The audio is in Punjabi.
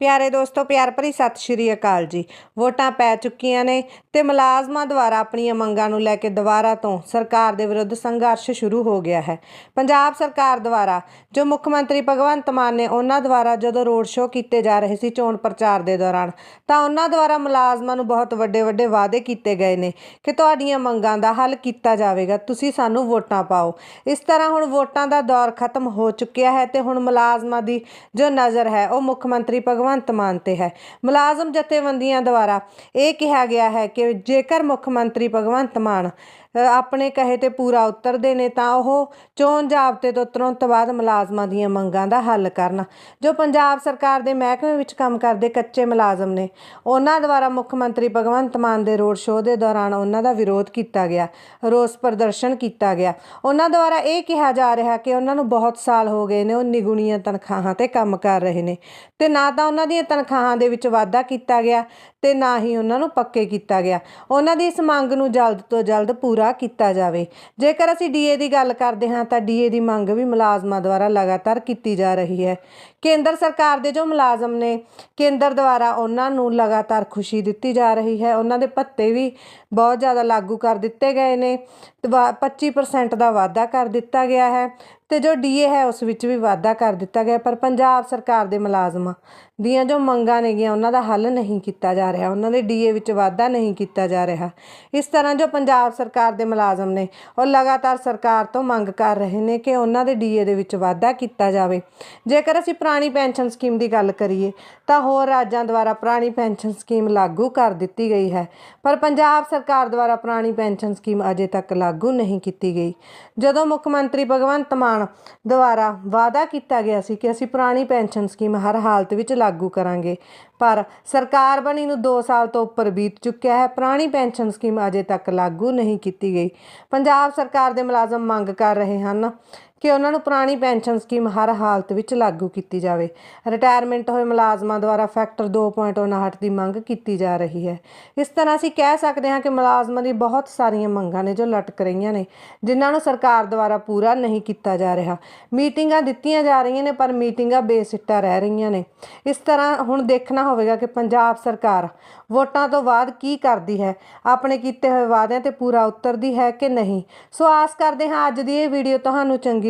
ਪਿਆਰੇ ਦੋਸਤੋ, ਪਿਆਰ ਭਰੀ ਸਤਿ ਸ਼੍ਰੀ ਅਕਾਲ ਜੀ। ਵੋਟਾਂ ਪੈ ਚੁੱਕੀਆਂ ਨੇ ਤੇ ਮੁਲਾਜ਼ਮਾਂ ਦੁਆਰਾ ਆਪਣੀਆਂ ਮੰਗਾਂ ਨੂੰ ਲੈ ਕੇ ਦੁਬਾਰਾ ਤੋਂ ਸਰਕਾਰ ਦੇ ਵਿਰੁੱਧ ਸੰਘਰਸ਼ ਸ਼ੁਰੂ ਹੋ ਗਿਆ ਹੈ। ਪੰਜਾਬ ਸਰਕਾਰ ਦੁਆਰਾ, ਜੋ ਮੁੱਖ ਮੰਤਰੀ ਭਗਵੰਤ ਮਾਨ ਨੇ ਉਹਨਾਂ ਦੁਆਰਾ ਜਦੋਂ ਰੋਡ ਸ਼ੋਅ ਕੀਤੇ ਜਾ ਰਹੇ ਸੀ ਚੋਣ ਪ੍ਰਚਾਰ ਦੇ ਦੌਰਾਨ, ਤਾਂ ਉਹਨਾਂ ਦੁਆਰਾ ਮੁਲਾਜ਼ਮਾਂ ਨੂੰ ਬਹੁਤ ਵੱਡੇ ਵੱਡੇ ਵਾਅਦੇ ਕੀਤੇ ਗਏ ਨੇ ਕਿ ਤੁਹਾਡੀਆਂ ਮੰਗਾਂ ਦਾ ਹੱਲ ਕੀਤਾ ਜਾਵੇਗਾ, ਤੁਸੀਂ ਸਾਨੂੰ ਵੋਟਾਂ ਪਾਓ। ਇਸ ਤਰ੍ਹਾਂ ਹੁਣ ਵੋਟਾਂ ਦਾ ਦੌਰ ਖਤਮ ਹੋ ਚੁੱਕਿਆ ਹੈ ਤੇ ਹੁਣ ਮੁਲਾਜ਼ਮਾਂ ਦੀ ਜੋ ਨਜ਼ਰ ਹੈ, ਉਹ ਮੁੱਖ ਮੰਤਰੀ ਭਗਵੰਤ ਭਗਵੰਤ ਮਾਨ ਤੇ ਹੈ। ਮੁਲਾਜ਼ਮ ਜਥੇਬੰਦੀਆਂ ਦੁਆਰਾ ਇਹ ਕਿਹਾ ਗਿਆ ਹੈ ਕਿ ਜੇਕਰ ਮੁੱਖ ਮੰਤਰੀ ਭਗਵੰਤ ਮਾਨ ਆਪਣੇ ਕਹੇ ਤੇ ਪੂਰਾ ਉਤਰਦੇ ਨੇ ਤਾਂ ਉਹ ਚੋਣ ਜਾਬਤੇ ਤੋਂ ਤੁਰੰਤ ਬਾਅਦ ਮੁਲਾਜ਼ਮਾਂ ਦੀਆਂ ਮੰਗਾਂ ਦਾ ਹੱਲ ਕਰਨ। ਜੋ ਪੰਜਾਬ ਸਰਕਾਰ ਦੇ ਮਹਿਕਮੇ ਵਿੱਚ ਕੰਮ ਕਰਦੇ ਕੱਚੇ ਮੁਲਾਜ਼ਮ ਨੇ, ਉਹਨਾਂ ਦੁਆਰਾ ਮੁੱਖ ਮੰਤਰੀ ਭਗਵੰਤ ਮਾਨ ਦੇ ਰੋਡ ਸ਼ੋਅ ਦੇ ਦੌਰਾਨ ਉਹਨਾਂ ਦਾ ਵਿਰੋਧ ਕੀਤਾ ਗਿਆ, ਰੋਸ ਪ੍ਰਦਰਸ਼ਨ ਕੀਤਾ ਗਿਆ। ਉਹਨਾਂ ਦੁਆਰਾ ਇਹ ਕਿਹਾ ਜਾ ਰਿਹਾ ਕਿ ਉਹਨਾਂ ਨੂੰ ਬਹੁਤ ਸਾਲ ਹੋ ਗਏ ਨੇ ਉਹ ਨਿਗੁਣੀਆਂ ਤਨਖਾਹਾਂ ਤੇ ਕੰਮ ਕਰ ਰਹੇ ਨੇ ਤੇ ਨਾ ਤਾਂ ਉਹਨਾਂ ਦੀਆਂ ਤਨਖਾਹਾਂ ਦੇ ਵਿੱਚ ਵਾਧਾ ਕੀਤਾ ਗਿਆ ਤੇ ਨਾ ਹੀ ਉਹਨਾਂ ਨੂੰ ਪੱਕੇ ਕੀਤਾ ਗਿਆ। ਉਹਨਾਂ ਦੀ ਇਸ ਮੰਗ ਨੂੰ ਜਲਦ ਤੋਂ ਜਲਦ ਪੂਰਾ ਕੀਤਾ ਜਾਵੇ। ਜੇਕਰ ਅਸੀਂ ਡੀਏ ਦੀ ਗੱਲ ਕਰਦੇ ਹਾਂ ਤਾਂ ਡੀਏ ਦੀ ਮੰਗ ਵੀ ਮੁਲਾਜ਼ਮਾਂ ਦੁਆਰਾ ਲਗਾਤਾਰ ਕੀਤੀ ਜਾ ਰਹੀ ਹੈ। ਕੇਂਦਰ ਸਰਕਾਰ ਦੇ ਜੋ ਮੁਲਾਜ਼ਮ ਨੇ, ਕੇਂਦਰ ਦੁਆਰਾ ਉਹਨਾਂ ਨੂੰ ਲਗਾਤਾਰ ਖੁਸ਼ੀ ਦਿੱਤੀ ਜਾ ਰਹੀ ਹੈ। ਉਹਨਾਂ ਦੇ ਭੱਤੇ ਵੀ ਬਹੁਤ ਜ਼ਿਆਦਾ ਲਾਗੂ ਕਰ ਦਿੱਤੇ ਗਏ ਨੇ। ਤੇ ਵਾ- 25% ਦਾ ਵਾਧਾ ਕਰ ਦਿੱਤਾ ਗਿਆ ਹੈ। ਤੇ ਜੋ ਡੀਏ ਹੈ ਉਸ ਵਿੱਚ ਵੀ ਵਾਧਾ ਕਰ ਦਿੱਤਾ ਗਿਆ, ਪਰ ਪੰਜਾਬ ਸਰਕਾਰ ਦੇ ਮੁਲਾਜ਼ਮਾਂ ਦੀਆਂ ਜੋ ਮੰਗਾਂ ਨੇਗੀਆਂ, ਉਹਨਾਂ ਦਾ ਹੱਲ ਨਹੀਂ ਕੀਤਾ ਜਾ ਰਿਹਾ। ਉਹਨਾਂ ਦੇ ਡੀਏ ਵਿੱਚ ਵਾਧਾ ਨਹੀਂ ਕੀਤਾ ਜਾ ਰਿਹਾ। ਇਸ ਤਰ੍ਹਾਂ ਜੋ ਪੰਜਾਬ ਸਰਕਾਰ ਦੇ ਮੁਲਾਜ਼ਮ ਨੇ, ਉਹ ਲਗਾਤਾਰ ਸਰਕਾਰ ਤੋਂ ਮੰਗ ਕਰ ਰਹੇ ਨੇ ਕਿ ਉਹਨਾਂ ਦੇ ਡੀਏ ਦੇ ਵਿੱਚ ਵਾਧਾ ਕੀਤਾ ਜਾਵੇ। ਜੇਕਰ ਅਸੀਂ ਪੁਰਾਣੀ ਪੈਨਸ਼ਨ ਸਕੀਮ ਦੀ ਗੱਲ ਕਰੀਏ, ਤਾਂ ਹੋਰ ਰਾਜਾਂ ਦੁਆਰਾ ਪੁਰਾਣੀ ਪੈਨਸ਼ਨ ਸਕੀਮ ਲਾਗੂ ਕਰ ਦਿੱਤੀ ਗਈ ਹੈ। ਪਰ ਪੰਜਾਬ ਸਰਕਾਰ ਦੁਆਰਾ ਪੁਰਾਣੀ ਪੈਨਸ਼ਨ ਸਕੀਮ ਅਜੇ ਤੱਕ ਲਾਗੂ ਨਹੀਂ ਕੀਤੀ ਗਈ। ਜਦੋਂ ਮੁੱਖ ਮੰਤਰੀ ਭਗਵੰਤ ਮਾਨ ਦੁਆਰਾ ਵਾਅਦਾ ਕੀਤਾ ਗਿਆ ਸੀ ਕਿ ਅਸੀਂ ਪੁਰਾਣੀ ਪੈਨਸ਼ਨ ਸਕੀਮ ਹਰ ਹਾਲਤ ਵਿੱਚ ਲਾਗੂ ਕਰਾਂਗੇ। ਪਰ ਸਰਕਾਰ ਬਣੀ ਨੂੰ 2 ਸਾਲ ਤੋਂ ਉੱਪਰ ਬੀਤ ਚੁੱਕਿਆ ਹੈ। ਪੁਰਾਣੀ ਪੈਨਸ਼ਨ ਸਕੀਮ ਅਜੇ ਤੱਕ ਲਾਗੂ ਨਹੀਂ ਕੀਤੀ ਗਈ। ਪੰਜਾਬ ਸਰਕਾਰ ਦੇ ਮੁਲਾਜ਼ਮ ਮੰਗ ਕਰ ਰਹੇ ਹਨ ਕਿ ਉਹਨਾਂ ਨੂੰ ਪੁਰਾਣੀ ਪੈਨਸ਼ਨ ਸਕੀਮ ਹਰ ਹਾਲਤ ਵਿੱਚ ਲਾਗੂ ਕੀਤੀ ਜਾਵੇ। ਰਿਟਾਇਰਮੈਂਟ ਹੋਏ ਮੁਲਾਜ਼ਮਾਂ ਦੁਆਰਾ ਫੈਕਟਰ 2.59 ਦੀ ਮੰਗ ਕੀਤੀ ਜਾ ਰਹੀ ਹੈ। ਇਸ ਤਰ੍ਹਾਂ ਅਸੀਂ ਕਹਿ ਸਕਦੇ ਹਾਂ ਕਿ ਮੁਲਾਜ਼ਮਾਂ ਦੀ ਬਹੁਤ ਸਾਰੀਆਂ ਮੰਗਾਂ ਨੇ ਜੋ ਲਟਕ ਰਹੀਆਂ ਨੇ, ਜਿਨ੍ਹਾਂ ਨੂੰ ਸਰਕਾਰ ਦੁਆਰਾ ਪੂਰਾ ਨਹੀਂ ਕੀਤਾ ਜਾ ਰਿਹਾ। ਮੀਟਿੰਗਾਂ ਦਿੱਤੀਆਂ ਜਾ ਰਹੀਆਂ ਨੇ, ਪਰ ਮੀਟਿੰਗਾਂ ਬੇਸਿੱਟਾ ਰਹਿ ਰਹੀਆਂ ਨੇ। ਇਸ ਤਰ੍ਹਾਂ ਹੁਣ ਦੇਖਣਾ ਹੋਵੇਗਾ ਕਿ ਪੰਜਾਬ ਸਰਕਾਰ ਵੋਟਾਂ ਤੋਂ ਬਾਅਦ ਕੀ ਕਰਦੀ ਹੈ, ਆਪਣੇ ਕੀਤੇ ਹੋਏ ਵਾਅਦਿਆਂ ਤੇ ਪੂਰਾ ਉਤਰਦੀ ਹੈ ਕਿ ਨਹੀਂ। ਸੋ ਆਸ ਕਰਦੇ ਹਾਂ ਅੱਜ ਦੀ ਇਹ ਵੀਡੀਓ ਤੁਹਾਨੂੰ ਚੰਗੀ